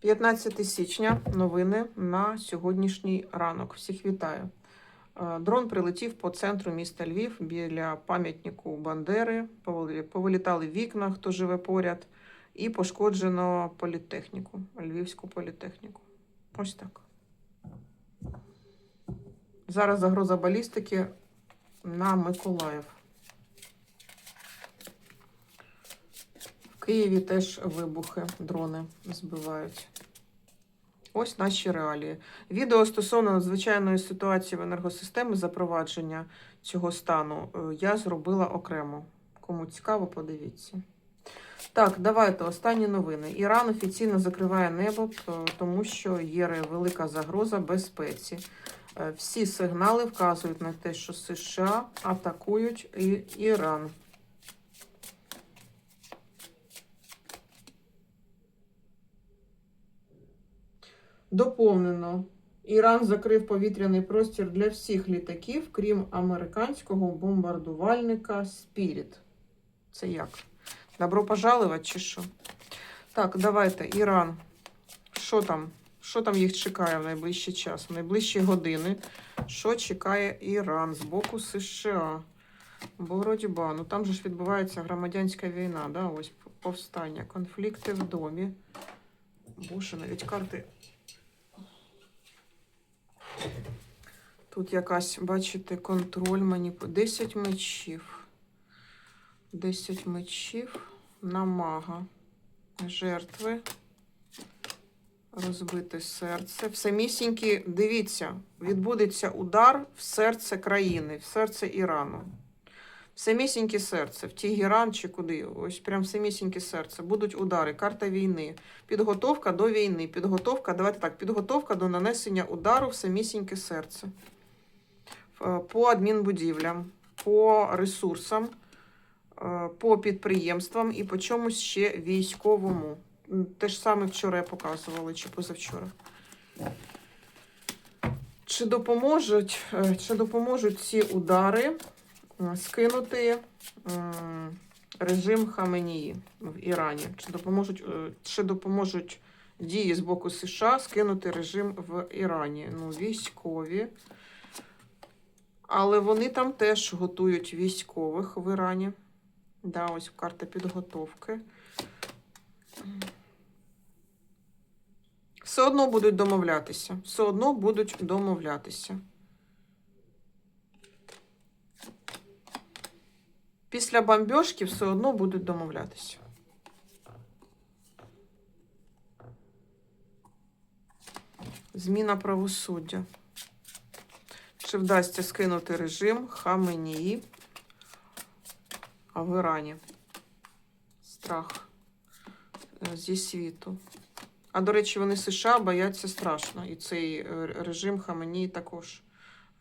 15 січня. Новини на сьогоднішній ранок. Всіх вітаю. Е, Дрон прилетів по центру міста Львів біля пам'ятнику Бандери. Повилітали вікна, хто живе поряд, і пошкоджено політехніку, львівську політехніку. Ось так. Зараз загроза балістики на Миколаїв. Києві теж вибухи, дрони збивають. Ось наші реалії. Відео стосовно надзвичайної ситуації в енергосистемі запровадження цього стану е, я зробила окремо. Кому цікаво, подивіться. Так, давайте останні новини. Іран офіційно закриває небо, тому що є велика загроза безпеці. Е, Всі сигнали вказують на те, що США атакують і Іран. Доповнено. Іран закрив повітряний простір для всіх літаків, крім американського бомбардувальника Спіріт. Це як? Добро пожаловать чи що? Так, давайте, Іран. Що там? Що там їх чекає в найближчий час, в найближчі години? Що чекає Іран з боку США? Боротьба. Ну там же ж відбувається громадянська війна, да? ось повстання, конфлікти в домі. Боже, навіть карти Тут якась, бачите, контроль мені 10 мечів. 10 мечів намага. Жертви. Розбите серце. В самісінькі, дивіться, відбудеться удар в серце країни, в серце Ірану. Самісіньке серце, в Тігеран чи куди. Ось прям самісіньке серце. Будуть удари, карта війни. Підготовка до війни. Підготовка, давайте так, підготовка до нанесення удару в самісіньке серце. Е, По адмінбудівлям, по ресурсам, е, по підприємствам і по чомусь ще військовому. Те ж саме вчора я показувала, чи позавчора. Чи допоможуть, е, чи допоможуть ці удари скинути режим Хаменії в Ірані? Чи допоможуть, е, чи допоможуть дії з боку США скинути режим в Ірані? Ну, військові. Але вони там теж готують військових в Ірані. Да, ось карта підготовки. Все одно будуть домовлятися. Все одно будуть домовлятися. Після бомбьошки все одно будуть домовлятися. Зміна правосуддя. Чи вдасться скинути режим Хаменії а в Ірані? Страх е, зі світу. А до речі, вони США бояться страшно. І цей е, режим Хаменії також.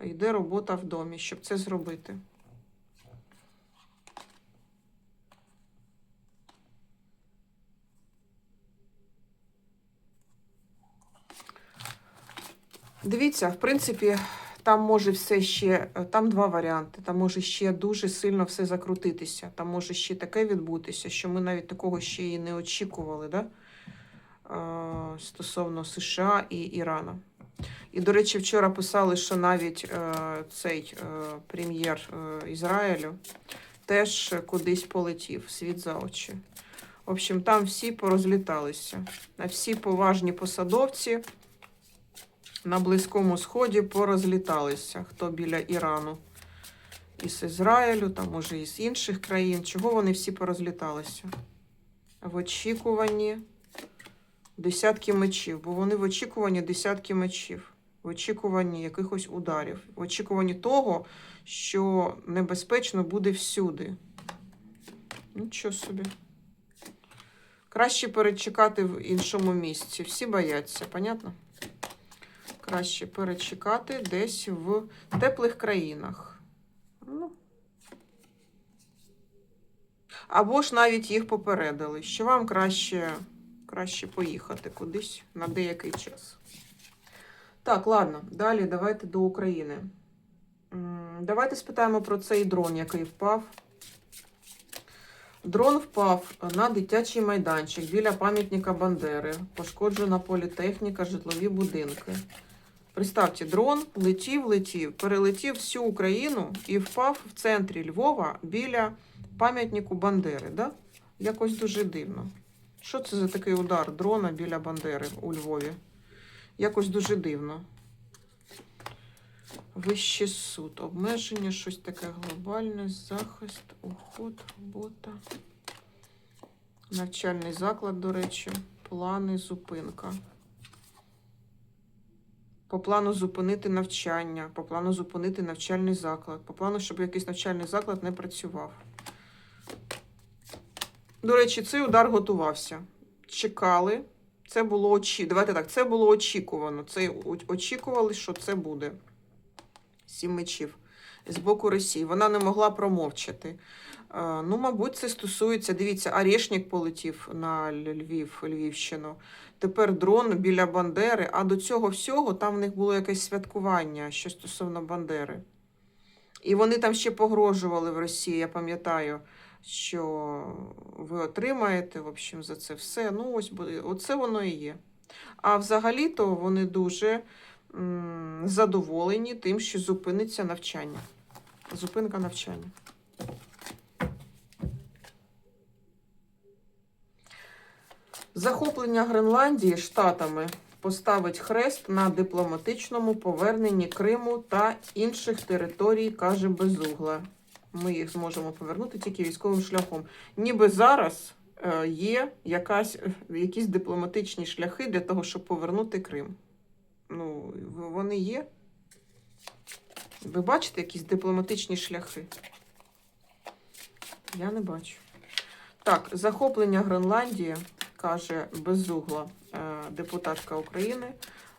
Йде робота в домі, щоб це зробити. Дивіться, в принципі, там може все ще, е, там два варіанти. Там може ще дуже сильно все закрутитися. Там може ще таке відбутися, що ми навіть такого ще і не очікували, да? е, стосовно США і Ірану. І, до речі, вчора писали, що навіть е, цей е, прем'єр е, Ізраїлю теж кудись полетів, світ за очі. В общем, там всі порозліталися. Всі поважні посадовці на Близькому Сході порозліталися, хто біля Ірану. Із Ізраїлю, там, може, із інших країн. Чого вони всі порозліталися? В очікуванні десятки мечів, бо вони в очікуванні десятки мечів, в очікуванні якихось ударів, в очікуванні того, що небезпечно буде всюди. Нічого собі. Краще перечекати в іншому місці. Всі бояться, понятно? Краще перечекати десь в теплих країнах. Ну. Або ж навіть їх попередили, що вам краще, краще поїхати кудись на деякий час. Так, ладно, далі давайте до України. Давайте спитаємо про цей дрон, який впав. Дрон впав на дитячий майданчик біля пам'ятника Бандери. Пошкоджена політехніка, житлові будинки. Представте, дрон летів, летів, перелетів всю Україну і впав в центрі Львова біля пам'ятнику Бандери. Да? Якось дуже дивно. Що це за такий удар дрона біля Бандери у Львові? Якось дуже дивно. Вищий суд, обмеження, щось таке глобальне, захист, уход, робота. Навчальний заклад, до речі, плани, зупинка. По плану зупинити навчання, по плану зупинити навчальний заклад, по плану, щоб якийсь навчальний заклад не працював. До речі, цей удар готувався. Чекали. Це було очі. Давайте так, це було очікувано. Це очікували, що це буде. Сім мечів з боку Росії. Вона не могла промовчати. Ну, мабуть, це стосується. Дивіться, Арешник полетів на Львів, Львівщину. Тепер дрон біля Бандери. А до цього всього там в них було якесь святкування, що стосовно Бандери. І вони там ще погрожували в Росії, я пам'ятаю, що ви отримаєте в общем, за це все. Ну, ось оце воно і є. А взагалі-то вони дуже м, задоволені тим, що зупиниться навчання. Зупинка навчання. Захоплення Гренландії штатами поставить хрест на дипломатичному поверненні Криму та інших територій, каже Безугла. Ми їх зможемо повернути тільки військовим шляхом. Ніби зараз е, є якась, якісь дипломатичні шляхи для того, щоб повернути Крим. Ну, вони є. Ви бачите якісь дипломатичні шляхи? Я не бачу. Так, захоплення Гренландії, каже Безугла, е, депутатка України.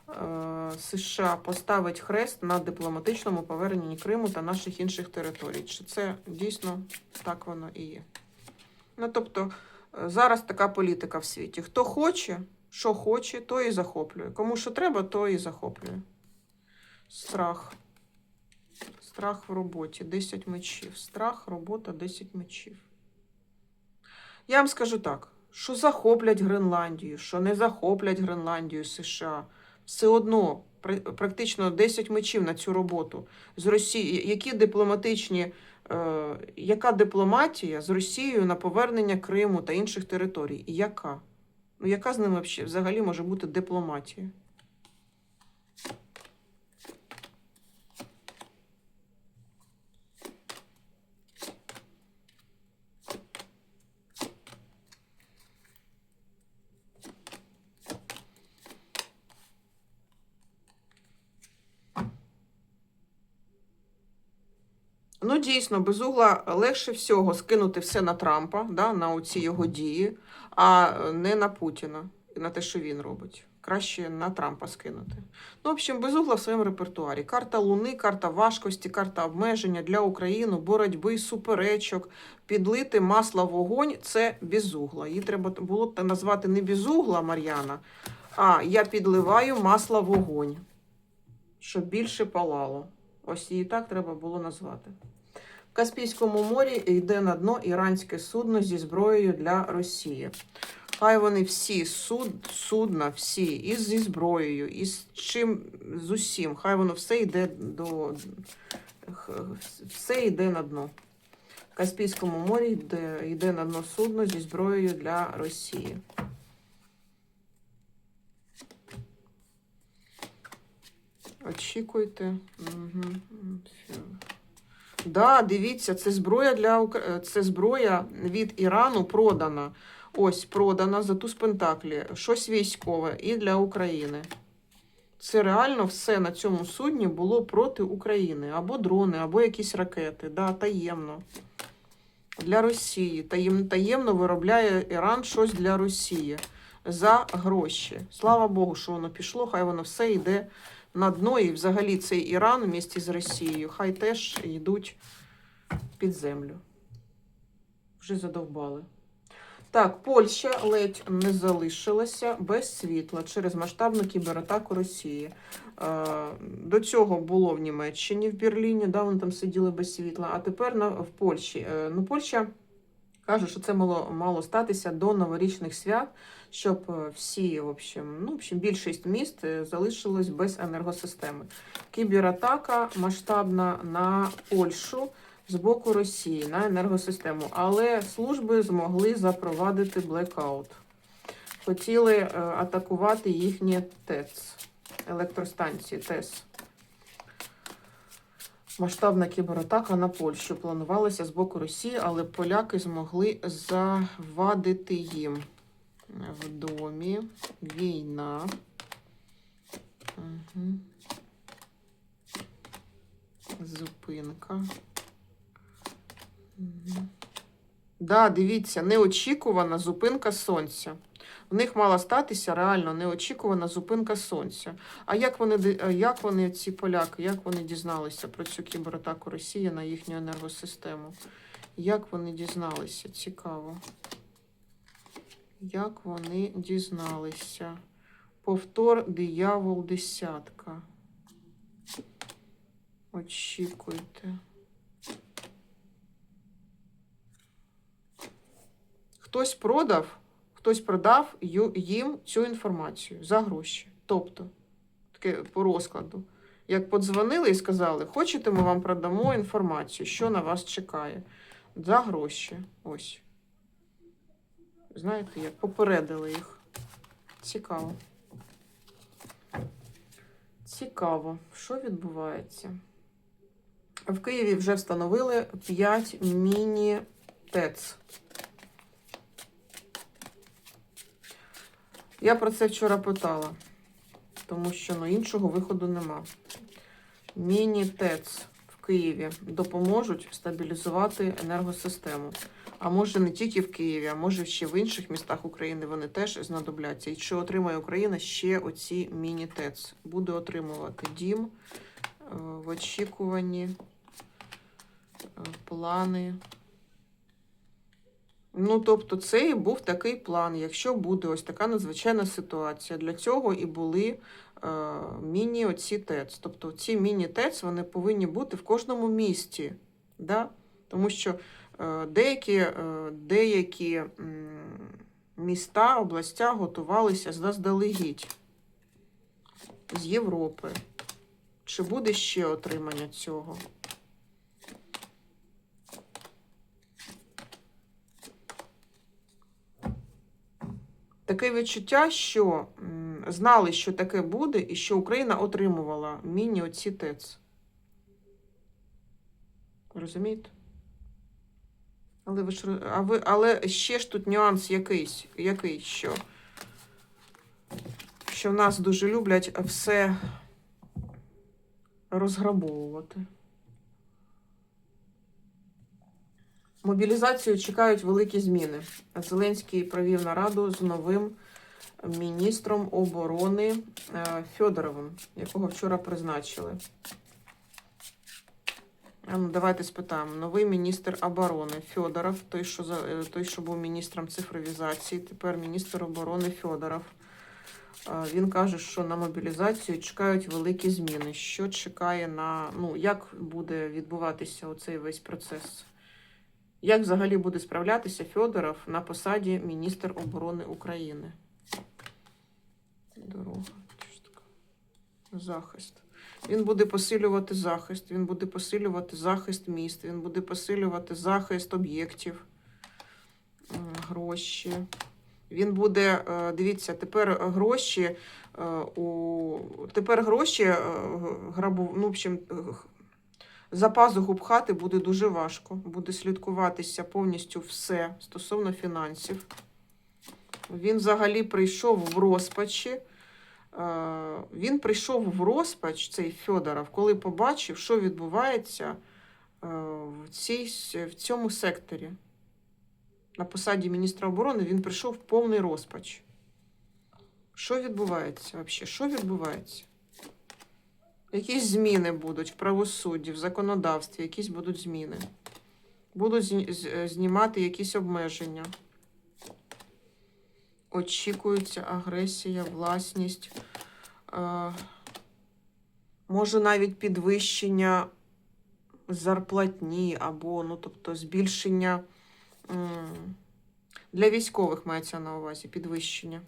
е, США поставить хрест на дипломатичному поверненні Криму та наших інших територій. Чи це дійсно так воно і є? Ну, тобто, е, зараз така політика в світі. Хто хоче, що хоче, то і захоплює. Кому що треба, то і захоплює. Страх. Страх в роботі. 10 мечів. Страх, робота, 10 мечів. Я вам скажу так: що захоплять Гренландію, що не захоплять Гренландію США. Все одно пр- практично 10 мечів на цю роботу з Росії. Які дипломатичні, е, яка дипломатія з Росією на повернення Криму та інших територій? Яка? Ну, яка з ними взагалі може бути дипломатія? Ну, дійсно, без угла легше всього скинути все на Трампа, да, на оці його дії, а не на Путіна і на те, що він робить. Краще на Трампа скинути. Ну, в общем, без угла в своєму репертуарі. Карта Луни, карта важкості, карта обмеження для України, боротьби, суперечок, підлити масло в вогонь це безугла. Її треба було назвати не безугла Мар'яна, а я підливаю масло в вогонь, щоб більше палало. Ось її так треба було назвати. Каспійському морі йде на дно іранське судно зі зброєю для Росії. Хай вони всі суд, судна, всі, і зі зброєю, і з чим з усім. Хай воно все йде до все йде на дно. В Каспійському морі йде, йде на дно судно зі зброєю для Росії. Очікуйте. Угу. Да, дивіться, це зброя для це зброя від Ірану продана. Ось продана за туз Пентаклі. Щось військове і для України. Це реально все на цьому судні було проти України. Або дрони, або якісь ракети. Да, таємно. Для Росії. Таєм, таємно виробляє Іран щось для Росії за гроші. Слава Богу, що воно пішло, хай воно все йде на дно. І взагалі цей Іран в місті з Росією, хай теж йдуть під землю. Вже задовбали. Так, Польща ледь не залишилася без світла через масштабну кібератаку Росії. Е, До цього було в Німеччині, в Берліні, да, вони там сиділи без світла, а тепер на, в Польщі. Е, Ну, Польща Каже, що це мало, мало статися до новорічних свят, щоб е, всі, в общем, ну, в общем, більшість міст е, залишилось без енергосистеми. Кібератака масштабна на Польщу з боку Росії на енергосистему, але служби змогли запровадити блекаут. Хотіли е, атакувати їхні ТЕЦ, електростанції ТЕС. Масштабна кібератака на Польщу планувалася з боку Росії, але поляки змогли завадити їм в домі. Війна. Угу. Зупинка. Угу. Да, дивіться, неочікувана зупинка сонця. В них мала статися реально неочікувана зупинка сонця. А як вони, як вони, ці поляки, як вони дізналися про цю кібератаку Росії на їхню енергосистему? Як вони дізналися? Цікаво. Як вони дізналися? Повтор диявол десятка. Очікуйте. Хтось продав, хтось продав їм цю інформацію за гроші. Тобто, таке по розкладу. Як подзвонили і сказали, хочете, ми вам продамо інформацію, що на вас чекає. За гроші. Ось. Знаєте, як попередили їх. Цікаво. Цікаво, що відбувається. В Києві вже встановили 5 міні-ТЕЦ. Я про це вчора питала, тому що ну, іншого виходу нема. Міні-ТЕЦ в Києві допоможуть стабілізувати енергосистему. А може не тільки в Києві, а може ще в інших містах України вони теж знадобляться. І чи отримає Україна ще оці міні-ТЕЦ? Буде отримувати дім е, в очікуванні, е, плани. Ну, тобто, це і був такий план. Якщо буде ось така надзвичайна ситуація, для цього і були е, міні оці ТЕЦ. Тобто ці міні-ТЕЦ вони повинні бути в кожному місті. Да? Тому що е, деякі, е, деякі м, міста, областя готувалися заздалегідь з Європи. Чи буде ще отримання цього? Таке відчуття, що знали, що таке буде, і що Україна отримувала міні оці ТЕЦ. Розумієте? Але ви ж а ви, але ще ж тут нюанс якийсь, який що? Що в нас дуже люблять все розграбовувати. Мобілізацію чекають великі зміни. Зеленський провів нараду з новим міністром оборони е, Федоровим, якого вчора призначили. Ну, давайте спитаємо. Новий міністр оборони Федоров, той, що, е, той, що був міністром цифровізації, тепер міністр оборони Федоров. Е, Він каже, що на мобілізацію чекають великі зміни. Що чекає на ну як буде відбуватися оцей весь процес? Як взагалі буде справлятися Федоров на посаді міністр оборони України? Дорога. Захист. Він буде посилювати захист, він буде посилювати захист міст, він буде посилювати захист об'єктів, гроші. Він буде, е, дивіться, тепер гроші е, у тепер гроші е, грабу, ну, в общем, е, за пазуху пхати буде дуже важко. Буде слідкуватися повністю все стосовно фінансів. Він взагалі прийшов в розпачі. Е, Він прийшов в розпач, цей Федоров, коли побачив, що відбувається е, в, цій, в цьому секторі. На посаді міністра оборони він прийшов в повний розпач. Що відбувається взагалі? Що відбувається? Якісь зміни будуть в правосудді, в законодавстві, якісь будуть зміни. Будуть е, знімати якісь обмеження. Очікується агресія, власність. Е, може навіть підвищення зарплатні або, ну, тобто, збільшення Для військових мається на увазі підвищення.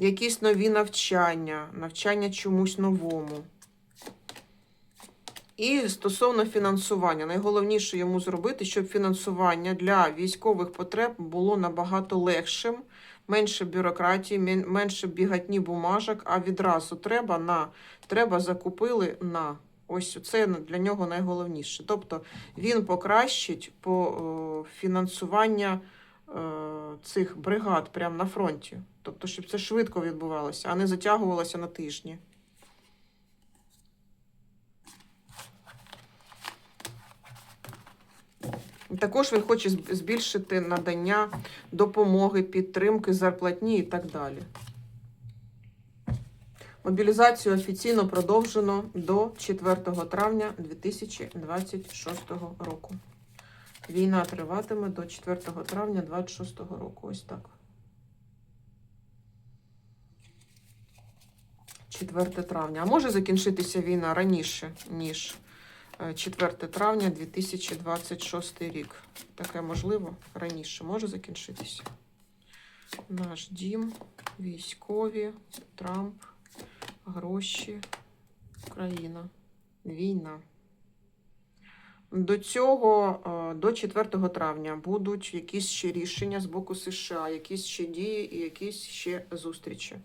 Якісь нові навчання, навчання чомусь новому. І стосовно фінансування, найголовніше йому зробити, щоб фінансування для військових потреб було набагато легшим, менше бюрократії, менше бігатні бумажок, а відразу треба на треба закупили на. Ось це для нього найголовніше. Тобто він покращить по фінансування цих бригад прямо на фронті. Тобто, щоб це швидко відбувалося, а не затягувалося на тижні. Також він хоче збільшити надання допомоги, підтримки, зарплатні і так далі. Мобілізацію офіційно продовжено до 4 травня 2026 року. Війна триватиме до 4 травня 2026 року. Ось так. 4 травня. А може закінчитися війна раніше, ніж е, 4 травня 2026 рік. Таке можливо раніше може закінчитися. Наш дім, військові, Трамп, гроші, Україна, війна. До цього, е, до 4 травня, будуть якісь ще рішення з боку США, якісь ще дії і якісь ще зустрічі.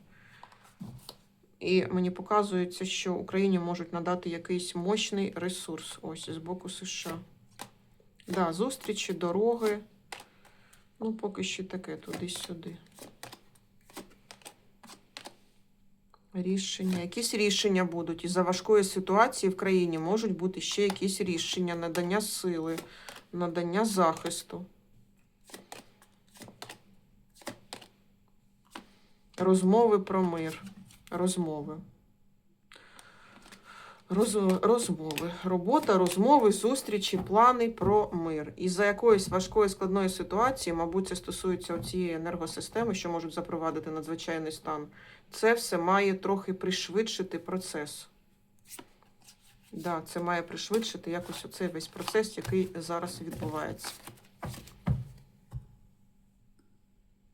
І мені показується, що Україні можуть надати якийсь мощний ресурс ось з боку США. Да, зустрічі, дороги. Ну, поки що таке туди-сюди. Рішення. Якісь рішення будуть. Із-за важкої ситуації в країні можуть бути ще якісь рішення, надання сили, надання захисту. Розмови про мир. Розмови. Роз, розмови. Робота, розмови, зустрічі, плани про мир. Із-за якоїсь важкої складної ситуації, мабуть, це стосується цієї енергосистеми, що можуть запровадити надзвичайний стан. Це все має трохи пришвидшити процес. Да, це має пришвидшити якось оцей весь процес, який зараз відбувається.